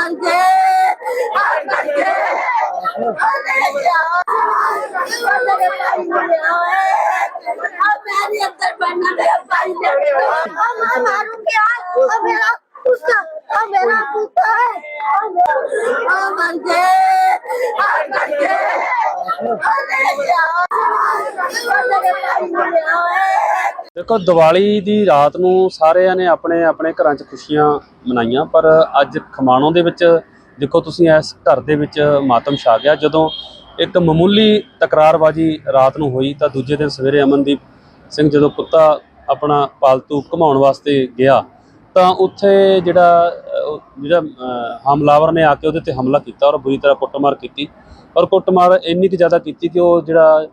ਮਰ ਗਏ ਹਾਏ ਅਰੇ ਯਾਰ ਮੇਰੇ ਭਾਈ ਨੂੰ ਲਿਆਏ ਆ ਮੇਰੇ ਅੰਦਰ ਬੰਨਾ ਮੇਰੇ ਭਾਈ ਨੇ ਆ ਮੈਂ ਮਾਰੂੰਗੀ ਆ ਆ ਮੇਰਾ ਪੁੱਤ ਆ ਮੇਰਾ ਪੁੱਤ ਹੈ ਆ ਮਰ ਗਏ ਹਾਏ ਅਰੇ ਯਾਰ ਮੇਰੇ ਭਾਈ ਨੂੰ ਲਿਆਏ ਦੇਖੋ, ਦੀਵਾਲੀ ਦੀ ਰਾਤ ਨੂੰ ਸਾਰਿਆਂ ਨੇ ਆਪਣੇ ਆਪਣੇ ਘਰਾਂ 'ਚ ਖੁਸ਼ੀਆਂ ਮਨਾਈਆਂ, ਪਰ ਅੱਜ ਖਮਾਣੋਂ ਦੇ ਵਿੱਚ ਦੇਖੋ ਤੁਸੀਂ ਇਸ ਘਰ ਦੇ ਵਿੱਚ ਮਾਤਮ ਛਾ ਗਿਆ। ਜਦੋਂ ਇੱਕ ਮਾਮੂਲੀ ਤਕਰਾਰਬਾਜੀ ਰਾਤ ਨੂੰ ਹੋਈ ਤਾਂ ਦੂਜੇ ਦਿਨ ਸਵੇਰੇ ਅਮਨਦੀਪ ਸਿੰਘ ਜਦੋਂ ਕੁੱਤਾ ਆਪਣਾ ਪਾਲਤੂ ਘਮਾਉਣ ਵਾਸਤੇ ਗਿਆ, ਤਾਂ ਉੱਥੇ ਜਿਹੜਾ ਜਿਹੜਾ ਹਮਲਾਵਰ ਨੇ ਆ ਕੇ ਉਹਦੇ ਤੇ ਹਮਲਾ ਕੀਤਾ ਔਰ ਬੁਰੀ ਤਰ੍ਹਾਂ ਕੁੱਟਮਾਰ ਕੀਤੀ। ਔਰ ਕੁੱਟਮਾਰ ਇੰਨੀ ਕੁ ਜ਼ਿਆਦਾ ਕੀਤੀ ਕਿ ਉਹ ਜਿਹੜਾ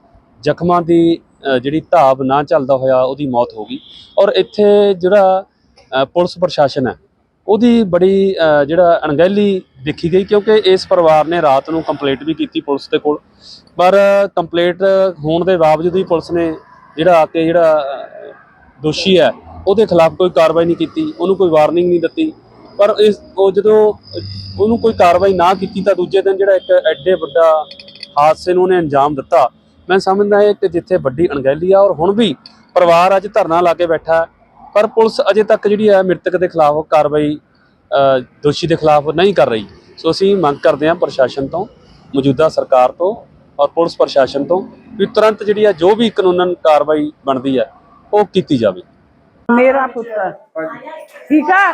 ਜ਼ਖਮਾਂ ਦੀ ਜਿਹੜੀ ਢਾਬ ਨਾ ਚੱਲਦਾ ਹੋਇਆ ਉਹਦੀ ਮੌਤ ਹੋ ਗਈ। ਔਰ ਇੱਥੇ ਜਿਹੜਾ ਪੁਲਿਸ ਪ੍ਰਸ਼ਾਸਨ ਹੈ, ਉਹਦੀ ਬੜੀ ਜਿਹੜਾ ਅਣਗਹਿਲੀ ਦੇਖੀ ਗਈ ਕਿਉਂਕਿ ਇਸ ਪਰਿਵਾਰ ਨੇ ਰਾਤ ਨੂੰ ਕੰਪਲੇਂਟ ਵੀ ਕੀਤੀ ਪੁਲਿਸ ਦੇ ਕੋਲ। ਪਰ ਕੰਪਲੇਂਟ ਹੋਣ ਦੇ ਬਾਵਜੂਦ ਵੀ ਪੁਲਿਸ ਨੇ ਜਿਹੜਾ ਆ ਕੇ ਜਿਹੜਾ ਦੋਸ਼ੀ ਹੈ, ਉਹਦੇ ਖਿਲਾਫ ਕੋਈ ਕਾਰਵਾਈ ਨਹੀਂ ਕੀਤੀ, ਉਹਨੂੰ ਕੋਈ ਵਾਰਨਿੰਗ ਨਹੀਂ ਦਿੱਤੀ। ਪਰ ਇਸ, ਉਹ ਜਦੋਂ ਉਹਨੂੰ ਕੋਈ ਕਾਰਵਾਈ ਨਾ ਕੀਤੀ ਤਾਂ ਦੂਜੇ ਦਿਨ ਜਿਹੜਾ ਇੱਕ ਐਡੇ ਵੱਡਾ ਹਾਦਸੇ ਨੂੰ ਉਹਨੇ ਅੰਜਾਮ ਦਿੱਤਾ। ਮੈਂ ਸਮਝਦਾ ਇਹ ਕਿ ਜਿੱਥੇ ਵੱਡੀ ਅਣਗਹਿਲੀ ਆ ਔਰ ਹੁਣ ਵੀ ਪਰਿਵਾਰ ਅੱਜ ਧਰਨਾ ਲਾ ਕੇ ਬੈਠਾ ਹੈ, ਪਰ ਪੁਲਿਸ ਅਜੇ ਤੱਕ ਜਿਹੜੀ ਹੈ ਮ੍ਰਿਤਕ ਦੇ ਖਿਲਾਫ ਕਾਰਵਾਈ ਦੋਸ਼ੀ ਦੇ ਖਿਲਾਫ ਨਹੀਂ ਕਰ ਰਹੀ। ਸੋ ਅਸੀਂ ਮੰਗ ਕਰਦੇ ਹਾਂ ਪ੍ਰਸ਼ਾਸਨ ਤੋਂ ਮੌਜੂਦਾ ਸਰਕਾਰ ਤੋਂ ਔਰ ਪੁਲਿਸ ਪ੍ਰਸ਼ਾਸਨ ਤੋਂ ਵੀ ਤੁਰੰਤ ਜਿਹੜੀ ਹੈ ਜੋ ਵੀ ਕਾਨੂੰਨਨ ਕਾਰਵਾਈ ਬਣਦੀ ਹੈ ਉਹ ਕੀਤੀ ਜਾਵੇ। ਮੇਰਾ ਪੁੱਤਰ ਠੀਕ ਆ?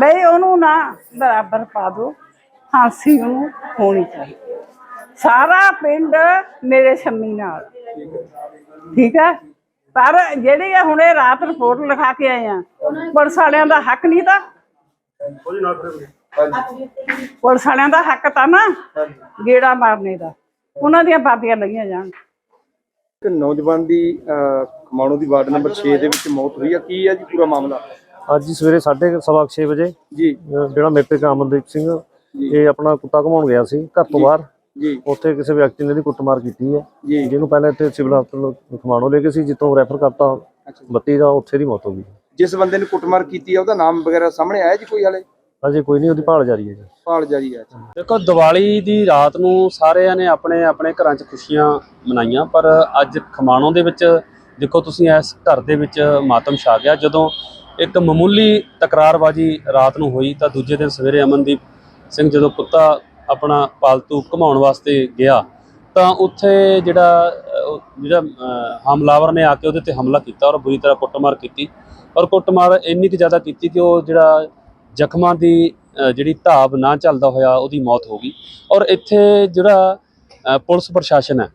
ਬਈ ਉਹਨੂੰ ਨਾ ਬਰਾਬਰ ਪਾ ਦੋ ਫਾਂਸੀ ਉਹਨੂੰ ਹੋਣੀ ਚਾਹੀਦੀ। ਸਾਰਾ ਪਿੰਡ ਮੇਰੇ ਸ਼ੰਮੀ ਨਾਲ। ਠੀਕ ਆ? ਪਰ ਜਿਹੜੇ ਆ ਹੁਣੇ ਰਾਤ ਰਿਪੋਰਟ ਲਿਖਾ ਕੇ ਆਏ ਆ ਪੁਲਿਸ ਵਾਲਿਆਂ ਦਾ ਹੱਕ ਨਹੀਂ ਤਾਂ। ਪੁਲਿਸ ਵਾਲਿਆਂ ਦਾ ਹੱਕ ਤਾਂ ਨਾ ਗੇੜਾ ਮਾਰਨੇ ਦਾ। ਉਹਨਾਂ ਦੀਆਂ ਬਾਦੀਆਂ ਲਈਆਂ ਜਾਣ। ਇੱਕ ਨੌਜਵਾਨ ਦੀ ਖਮਾਣੋ ਦੀ ਵਾਰਡ ਨੰਬਰ 6 ਦੇ ਵਿੱਚ ਮੌਤ ਹੋਈ ਆ। ਕੀ ਹੈ ਜੀ ਪੂਰਾ ਮਾਮਲਾ? ਅੱਜ ਹੀ ਸਵੇਰੇ 6:30 ਵਜੇ ਜੀ। ਜਿਹੜਾ ਮ੍ਰਿਤਕ ਅਮਨਦੀਪ ਸਿੰਘ ਇਹ ਆਪਣਾ ਕੁੱਤਾ ਘਮਾਉਣ ਗਿਆ ਸੀ ਘਰ ਤੋਂ ਬਾਹਰ। ਉੱਥੇ ਕਿਸੇ ਵਿਅਕਤੀ ਨੇ ਇਹਦੀ ਕੁੱਟਮਾਰ ਕੀਤੀ ਹੈ। ਜਿਹਨੂੰ ਪਹਿਲਾਂ ਇੱਥੇ ਸਿਵਲ ਹਸਪਤਾਲ ਖਮਾਣੋ ਲੈ ਕੇ ਸੀ ਜਿੱਥੋਂ ਰੈਫਰ ਕਰਤਾ 32 ਦਾ ਉੱਥੇ ਦੀ ਮੌਤ ਹੋ ਗਈ। ਜਿਸ ਬੰਦੇ ਨੇ ਕੁੱਟਮਾਰ ਕੀਤੀ ਆ ਉਹਦਾ ਨਾਮ ਵਗੈਰਾ ਸਾਹਮਣੇ ਆਇਆ ਜੀ ਕੋਈ ਹਾਲੇ? ਅਜੇ ਕੋਈ ਨਹੀਂ ਉਹਦੀ ਭਾਲ ਜਾਰੀ ਹੈ ਜੀ। ਭਾਲ ਜਾਰੀ ਹੈ ਦੇਖੋ ਦੀਵਾਲੀ ਦੀ ਰਾਤ ਨੂੰ ਸਾਰਿਆਂ ਨੇ ਆਪਣੇ ਆਪਣੇ ਘਰਾਂ 'ਚ ਖੁਸ਼ੀਆਂ ਮਨਾਈਆਂ ਪਰ ਅੱਜ ਖਮਾਣੋਂ ਦੇ ਵਿੱਚ ਦੇਖੋ ਤੁਸੀਂ ਇਸ ਘਰ ਦੇ ਵਿੱਚ ਮਾਤਮ ਛਾ ਗਿਆ। ਜਦੋਂ ਇੱਕ ਮਾਮੂਲੀ ਤਕਰਾਰਬਾਜੀ ਰਾਤ ਨੂੰ ਹੋਈ ਤਾਂ ਦੂਜੇ ਦਿਨ ਸਵੇਰੇ ਅਮਨਦੀਪ ਸਿੰਘ ਜਦੋਂ ਕੁੱਤਾ ਆਪਣਾ ਪਾਲਤੂ ਘਮਾਉਣ ਵਾਸਤੇ ਗਿਆ, ਤਾਂ ਉੱਥੇ ਜਿਹੜਾ ਜਿਹੜਾ ਹਮਲਾਵਰ ਨੇ ਆ ਕੇ ਉਹਦੇ ਤੇ ਹਮਲਾ ਕੀਤਾ ਔਰ ਬੁਰੀ ਤਰ੍ਹਾਂ ਕੁੱਟਮਾਰ ਕੀਤੀ ਔਰ ਕੁੱਟਮਾਰ ਇੰਨੀ ਕੁ ਜ਼ਿਆਦਾ ਕੀਤੀ ਕਿ ਉਹ ਜਿਹੜਾ ਜ਼ਖਮਾਂ ਦੀ ਜਿਹੜੀ ਢਾਬ ਨਾ ਚੱਲਦਾ ਹੋਇਆ ਉਹਦੀ ਮੌਤ ਹੋ ਗਈ ਔਰ ਇੱਥੇ ਜਿਹੜਾ ਪੁਲਿਸ ਪ੍ਰਸ਼ਾਸਨ ਹੈ,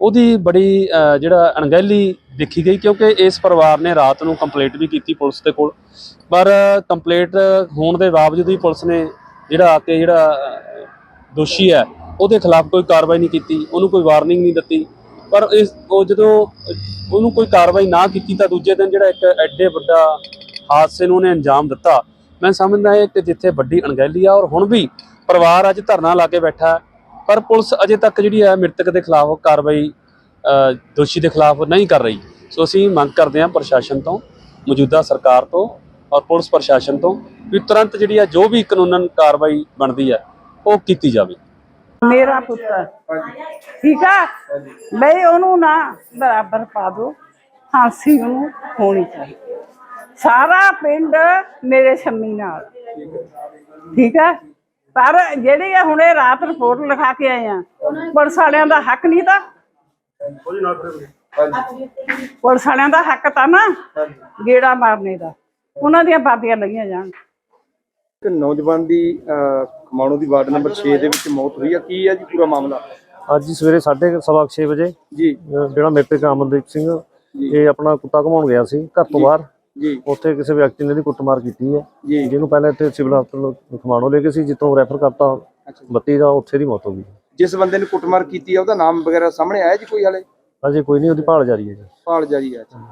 ਉਹਦੀ ਬੜੀ ਜਿਹੜਾ ਅਣਗਹਿਲੀ ਦੇਖੀ ਗਈ ਕਿਉਂਕਿ ਇਸ ਪਰਿਵਾਰ ਨੇ ਰਾਤ ਨੂੰ ਕੰਪਲੇਂਟ ਵੀ ਕੀਤੀ ਪੁਲਿਸ ਦੇ ਕੋਲ, ਪਰ ਕੰਪਲੇਂਟ ਹੋਣ ਦੇ ਬਾਵਜੂਦ ਵੀ ਪੁਲਿਸ ਨੇ ਜਿਹੜਾ ਆ ਕੇ ਜਿਹੜਾ ਦੋਸ਼ੀ ਹੈ, ਉਹਦੇ ਖਿਲਾਫ ਕੋਈ ਕਾਰਵਾਈ ਨਹੀਂ ਕੀਤੀ, ਉਹਨੂੰ ਕੋਈ ਵਾਰਨਿੰਗ ਨਹੀਂ ਦਿੱਤੀ। ਪਰ ਇਸ, ਉਹ ਜਦੋਂ ਉਹਨੂੰ ਕੋਈ ਕਾਰਵਾਈ ਨਾ ਕੀਤੀ ਤਾਂ ਦੂਜੇ ਦਿਨ ਜਿਹੜਾ ਇੱਕ ਐਡੇ ਵੱਡਾ ਹਾਦਸੇ ਨੂੰ ਉਹਨੇ ਅੰਜਾਮ ਦਿੱਤਾ। ਮੈਂ ਸਮਝਦਾ ਇਹ ਕਿ ਜਿੱਥੇ ਵੱਡੀ ਅਣਗਹਿਲੀ ਆ ਔਰ ਹੁਣ ਵੀ ਪਰਿਵਾਰ ਅੱਜ ਧਰਨਾ ਲਾ ਕੇ ਬੈਠਾ ਪਰ ਪੁਲਿਸ ਅਜੇ ਤੱਕ ਜਿਹੜੀ ਹੈ ਮ੍ਰਿਤਕ ਦੇ ਖਿਲਾਫ ਕਾਰਵਾਈ ਦੋਸ਼ੀ ਦੇ ਖਿਲਾਫ ਨਹੀਂ ਕਰ ਰਹੀ। ਸੋ ਅਸੀਂ ਮੰਗ ਕਰਦੇ ਹਾਂ ਪ੍ਰਸ਼ਾਸਨ ਤੋਂ, ਮੌਜੂਦਾ ਸਰਕਾਰ ਤੋਂ ਔਰ ਪੁਲਿਸ ਪ੍ਰਸ਼ਾਸਨ ਤੋਂ ਵੀ ਤੁਰੰਤ ਜਿਹੜੀ ਹੈ ਜੋ ਵੀ ਕਾਨੂੰਨਨ ਕਾਰਵਾਈ ਬਣਦੀ ਹੈ ਉਹ ਕੀਤੀ ਜਾਵੇ। ਮੇਰਾ ਪੁੱਤਰ ਠੀਕ ਆ? ਬਈ ਉਹਨੂੰ ਨਾ ਬਰਾਬਰ ਪਾ ਦੋ। ਫਾਂਸੀ ਉਹਨੂੰ ਹੋਣੀ ਚਾਹੀਦੀ। ਸਾਰਾ ਪਿੰਡ ਮੇਰੇ ਸ਼ੰਮੀ ਨਾਲ। ਠੀਕ ਆ? ਪਰ ਜਿਹੜੀ ਆ ਹੁਣੇ ਰਾਤ ਰਿਪੋਰਟ ਲਿਖਾ ਕੇ ਆਏ ਆ, ਪੁਲਿਸ ਵਾਲਿਆਂ ਦਾ ਹੱਕ ਨਹੀਂ ਤਾਂ। ਪੁਲਿਸ ਵਾਲਿਆਂ ਦਾ ਹੱਕ ਤਾਂ ਨਾ, ਗੇੜਾ ਮਾਰਨੇ ਦਾ। ਉਹਨਾਂ ਦੀਆਂ ਬਾਦੀਆਂ ਲਈਆਂ ਜਾਣ। ਇੱਕ ਨੌਜਵਾਨ ਦੀ ਖਮਾਣੋ ਦੀ ਵਾਰਡ ਨੰਬਰ 6 ਦੇ ਵਿੱਚ ਮੌਤ ਹੋਈ ਆ। ਕੀ ਹੈ ਜੀ ਪੂਰਾ ਮਾਮਲਾ? ਅੱਜ ਹੀ ਸਵੇਰੇ 6:30 ਵਜੇ ਜੀ। ਜਿਹੜਾ ਮ੍ਰਿਤਕ ਅਮਨਦੀਪ ਸਿੰਘ ਇਹ ਆਪਣਾ ਕੁੱਤਾ ਘਮਾਉਣ ਗਿਆ ਸੀ ਘਰ ਤੋਂ ਬਾਹਰ। ਜੀ। ਉੱਥੇ ਕਿਸੇ ਵਿਅਕਤੀ ਨੇ ਇਹਦੀ ਕੁੱਟਮਾਰ ਕੀਤੀ ਹੈ। ਜੀ। ਜਿਹਨੂੰ ਪਹਿਲਾਂ ਇੱਥੇ ਸਿਵਲ ਹਸਪਤਾਲ ਖਮਾਣੋ ਲੈ ਕੇ ਸੀ ਜਿੱਥੋਂ ਰੈਫਰ ਕਰਤਾ ਅੱਛਾ 32 ਦਾ ਉੱਥੇ ਦੀ ਮੌਤ ਹੋ ਗਈ। ਜਿਸ ਬੰਦੇ ਨੇ ਕੁੱਟਮਾਰ ਕੀਤੀ ਆ ਉਹਦਾ ਨਾਮ ਵਗੈਰਾ ਸਾਹਮਣੇ ਆਇਆ ਜੀ ਕੋਈ ਹਾਲੇ? ਅਜੇ ਕੋਈ ਨਹੀਂ ਉਹਦੀ ਭਾਲ ਜਾਰੀ ਹੈ ਜੀ। ਭਾਲ ਜਾਰੀ ਹੈ